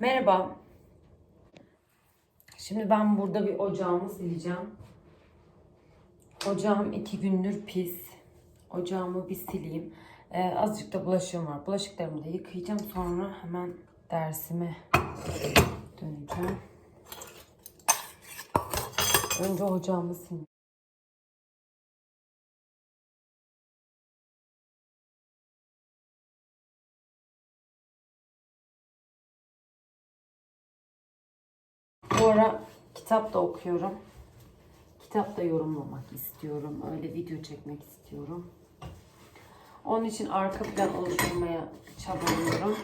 Merhaba. Şimdi ben burada bir ocağımı sileceğim. Ocağım iki gündür pis. Ocağımı bir sileyim. Ee, azıcık da bulaşığım var. Bulaşıklarımı da yıkayacağım. Sonra hemen dersime döneceğim. Önce ocağımı sileyim. Ara kitap da okuyorum. Kitap da yorumlamak istiyorum. Öyle video çekmek istiyorum. Onun için arka plan oluşturmaya çabalıyorum.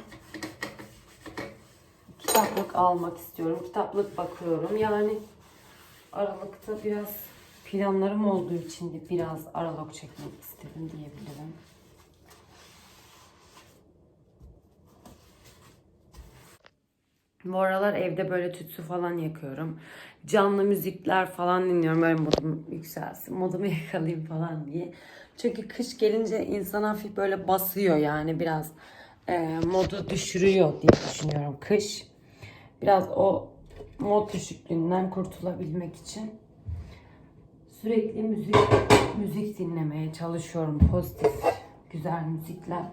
Kitaplık almak istiyorum. Kitaplık bakıyorum. Yani Aralıkta biraz planlarım olduğu için de biraz aralık çekmek istedim diyebilirim. Bu aralar evde böyle tütsü falan yakıyorum. Canlı müzikler falan dinliyorum. Böyle modum yükselsin, modumu yakalayayım falan diye. Çünkü kış gelince insan hafif böyle basıyor yani biraz e, modu düşürüyor diye düşünüyorum kış. Biraz o mod düşüklüğünden kurtulabilmek için sürekli müzik müzik dinlemeye çalışıyorum. Pozitif, güzel müzikler.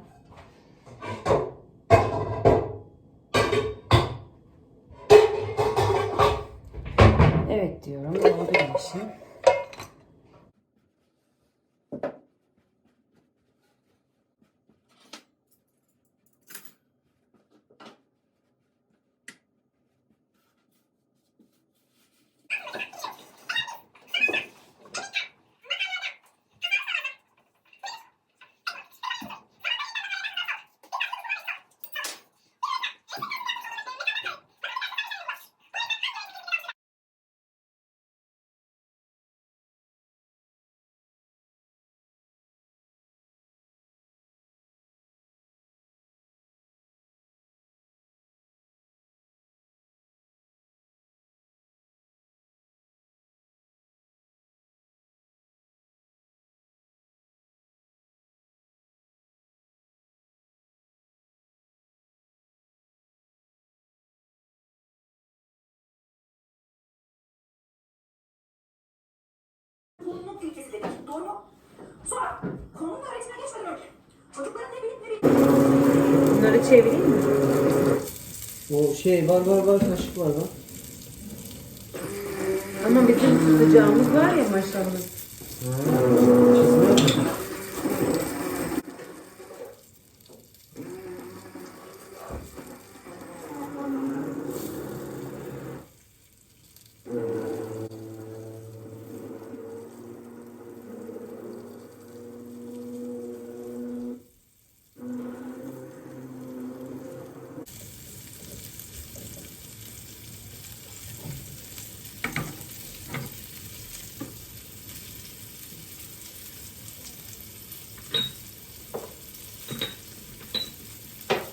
Evet diyorum. Oldu güneşim. Sorumluluk ilkesi dedik. Doğru mu? Sonra konunun öğretimine geçmeden önce çocukların ne bilip ne bilip Bunları çevireyim mi? O şey var var var kaşık var bak. Ama bizim tutacağımız var ya maşallah. Çizme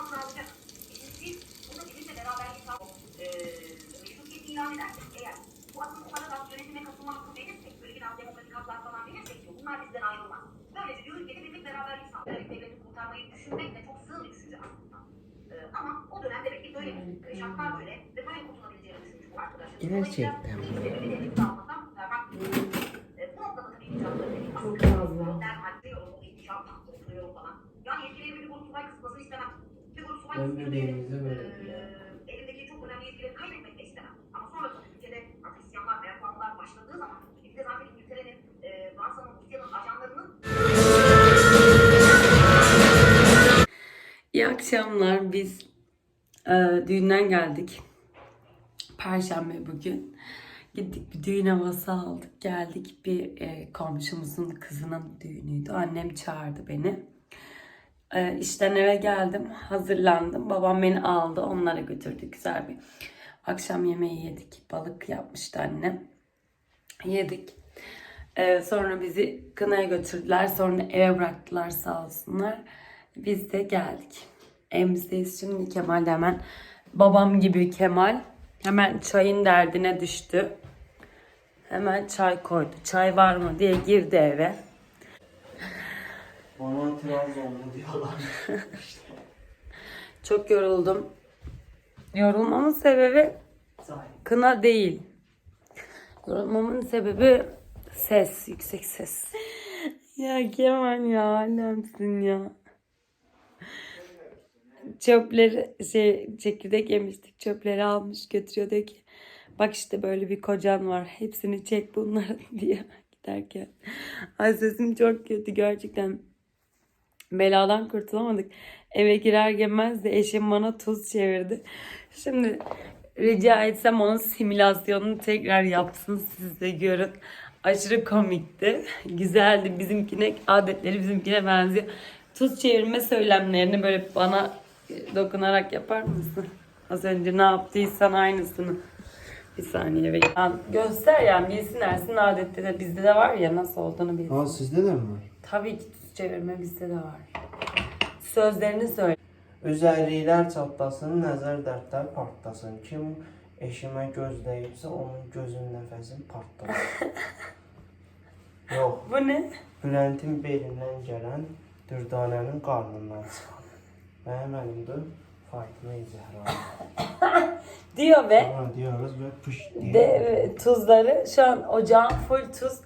altına alacak. Şimdi siz bunu bizimle beraber hesap e, meşrutiyet ilan edersek eğer bu aslında bu kadar yönetime katılma hakkı verirsek, devleti kurtarmayı düşünmek de çok sığ bir düşünce aslında. Ee, ama o dönem demek ki böyle bir şartlar böyle ve böyle kurtulabileceğini düşünmüş bu arkadaşlar. Gerçekten e, dedik. Çok Aslında fazla. Yani yetkilileri bir grup subay kısıtmasını istemem. Bir e, elindeki çok önemli yetkileri kaybetmek de istemem. Ama sonra tabii ülkede biz e, düğünden geldik. Perşembe bugün. Gittik bir düğün havası aldık. Geldik bir e, komşumuzun kızının düğünüydü. Annem çağırdı beni. E, işten eve geldim. Hazırlandım. Babam beni aldı. Onlara götürdü. Güzel bir akşam yemeği yedik. Balık yapmıştı annem. Yedik. E, sonra bizi kınaya götürdüler. Sonra eve bıraktılar sağ olsunlar. Biz de geldik. Evimizdeyiz şimdi. Kemal de hemen babam gibi Kemal hemen çayın derdine düştü. Hemen çay koydu. Çay var mı diye girdi eve. Bana Trabzonlu diyorlar. Çok yoruldum. Yorulmamın sebebi kına değil. Yorulmamın sebebi ses, yüksek ses. ya Kemal ya annemsin ya. Çöpleri şey çekirdek yemiştik. Çöpleri almış götürüyor diyor ki bak işte böyle bir kocan var. Hepsini çek bunları diye giderken. Ay sesim çok kötü gerçekten. Beladan kurtulamadık. Eve girer girmez de eşim bana tuz çevirdi. Şimdi rica etsem onun simülasyonunu tekrar yapsın siz de görün. Aşırı komikti. Güzeldi. Bizimkine adetleri bizimkine benziyor. Tuz çevirme söylemlerini böyle bana dokunarak yapar mısın? Az önce ne yaptıysan aynısını. Bir saniye bekle. Göster yani bilsinler. Sizin adette de bizde de var ya nasıl olduğunu bilsin. Aa sizde de mi var? Tabii ki tuz çevirme bizde de var. Sözlerini söyle. Üzərliklər çatlasın, nəzər dərdlər partlasın. Kim eşimə göz dəyibsə, onun gözün nəfəsin partlasın. Yox, Bu ne? Büləntin belindən gələn Dürdanənin qarnından çıxan. Mənim əlimdə Fatimə Zəhra. Diyor ve Sonra diyoruz və pış diye de, e, tuzları şu an ocağın full tuz.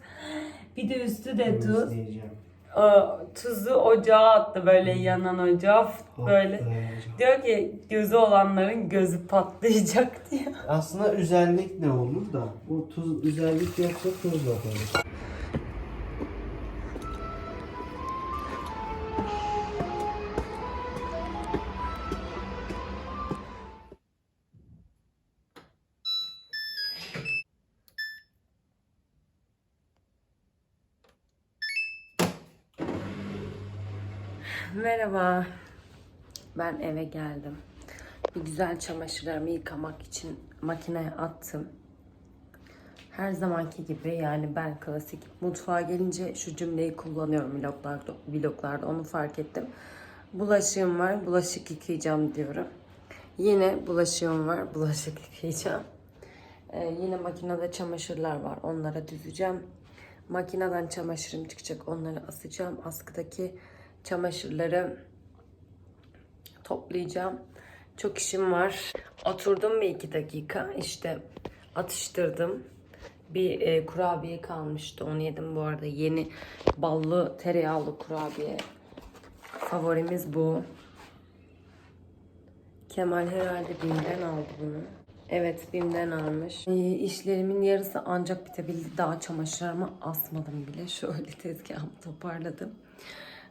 Bir de üstü de tuz. temizleyeceğim. O, tuzu ocağa attı böyle yanan ocağa böyle. Patlayacak. Diyor ki gözü olanların gözü patlayacak diyor. Aslında üzerlik ne olur da bu tuz üzerlik yoksa tuzla koyulur. Merhaba. Ben eve geldim. Bir güzel çamaşırlarımı yıkamak için makineye attım. Her zamanki gibi yani ben klasik mutfağa gelince şu cümleyi kullanıyorum vloglarda, vloglarda onu fark ettim. Bulaşığım var, bulaşık yıkayacağım diyorum. Yine bulaşığım var, bulaşık yıkayacağım. Ee, yine makinede çamaşırlar var, onlara düzeceğim. Makineden çamaşırım çıkacak, onları asacağım. Askıdaki çamaşırları toplayacağım. Çok işim var. Oturdum bir iki dakika. İşte atıştırdım. Bir e, kurabiye kalmıştı. Onu yedim bu arada. Yeni ballı tereyağlı kurabiye. Favorimiz bu. Kemal herhalde Bim'den aldı bunu. Evet Bim'den almış. E, işlerimin yarısı ancak bitebildi. Daha çamaşırlarımı asmadım bile. Şöyle tezgahımı toparladım.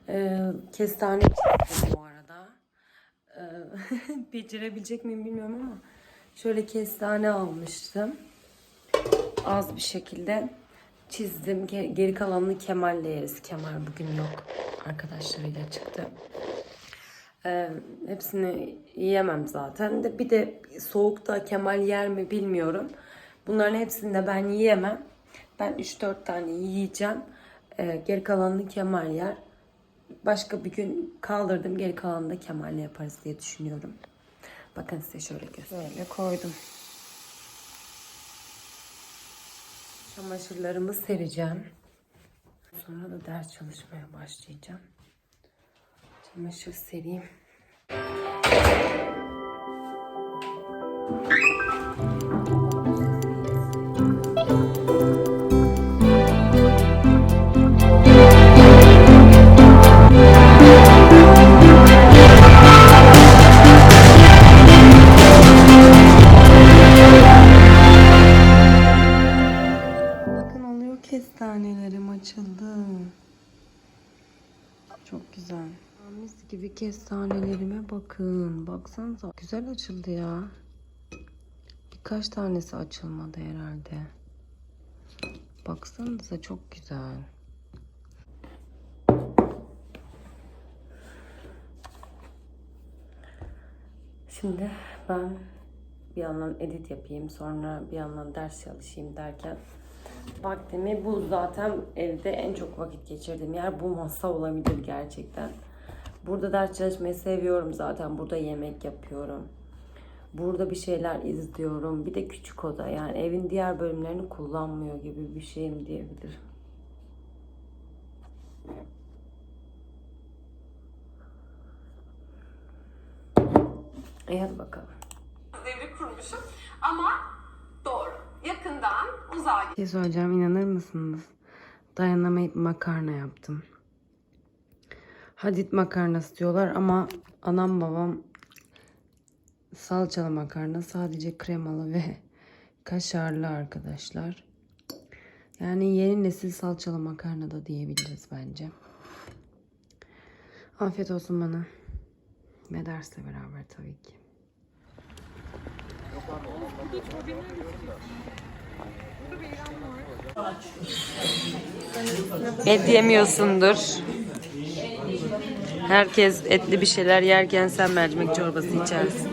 Ee, kestane çizdim bu arada. Ee, becerebilecek miyim bilmiyorum ama şöyle kestane almıştım. Az bir şekilde çizdim. Ge- Geri kalanını Kemal'le yeriz. Kemal bugün yok. Arkadaşlarıyla çıktı. Ee, hepsini yiyemem zaten. De bir de soğukta Kemal yer mi bilmiyorum. Bunların hepsini de ben yiyemem. Ben 3-4 tane yiyeceğim. Ee, geri kalanını Kemal yer. Başka bir gün kaldırdım. Geri kalanını da Kemal'le yaparız diye düşünüyorum. Bakın size şöyle göstereyim. Böyle koydum. Çamaşırlarımı sereceğim. Sonra da ders çalışmaya başlayacağım. Çamaşır sereyim. Kestanelerim açıldı. Çok güzel. Mis gibi kestanelerime bakın. Baksanıza. Güzel açıldı ya. Birkaç tanesi açılmadı herhalde. Baksanıza çok güzel. Şimdi ben bir yandan edit yapayım sonra bir yandan ders çalışayım derken vaktimi bu zaten evde en çok vakit geçirdiğim yer bu masa olabilir gerçekten. Burada ders çalışmayı seviyorum zaten. Burada yemek yapıyorum. Burada bir şeyler izliyorum. Bir de küçük oda. Yani evin diğer bölümlerini kullanmıyor gibi bir şeyim diyebilirim. İyi hadi bakalım. devri kurmuşum ama. Yakından uzağa Bir şey söyleyeceğim inanır mısınız? Dayanamayıp makarna yaptım. Hadit makarnası diyorlar ama anam babam salçalı makarna sadece kremalı ve kaşarlı arkadaşlar. Yani yeni nesil salçalı makarna da diyebiliriz bence. Afiyet olsun bana. Ve dersle beraber tabii ki. Et yemiyorsundur. Herkes etli bir şeyler yerken sen mercimek çorbası içersin.